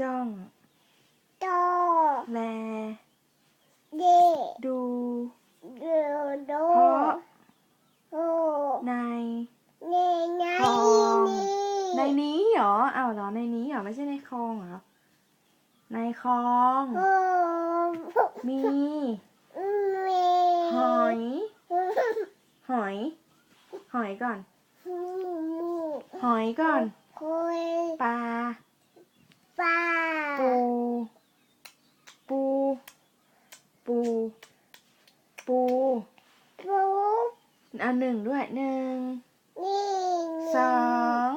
จ้องโตแล เดดูโดโดเพราะโอในเนไงคลองนี่ในนี้เหรออ้าวเหรอในนี้เหรอไม่ใช่ในคลองเหรอในคลอง โอมีมีหอย หอย หอยก่อน หอยก่อน คุยปลาปลาปู ปู ปู ปู ปูเอาหนึ่งด้วยหนึ่งนี่สอง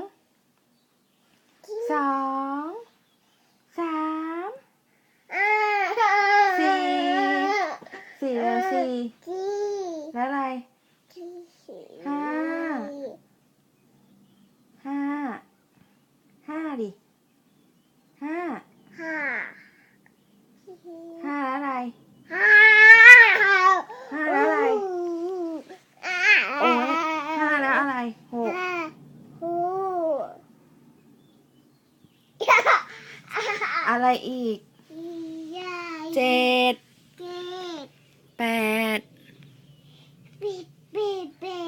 สองสามอ่าสี่สี่แล้วสี่สี่แล้วอะไร สี่ ห้า ห้า ห้าดิห้าห้าห้าแล้วอะไรห้าห้าแล้วอะไรโอ้ยห้าแล้วอะไรหกห้าหูอะไรอีกใหญ่เจ็ดเจ็ดแปดปิดปิดปิ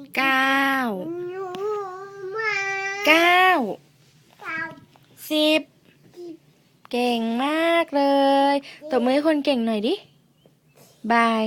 ดเก้าหนูมาเก้าเก้า สิบ เก่งมากเลย ตบมือให้คนเก่งหน่อยดิ บาย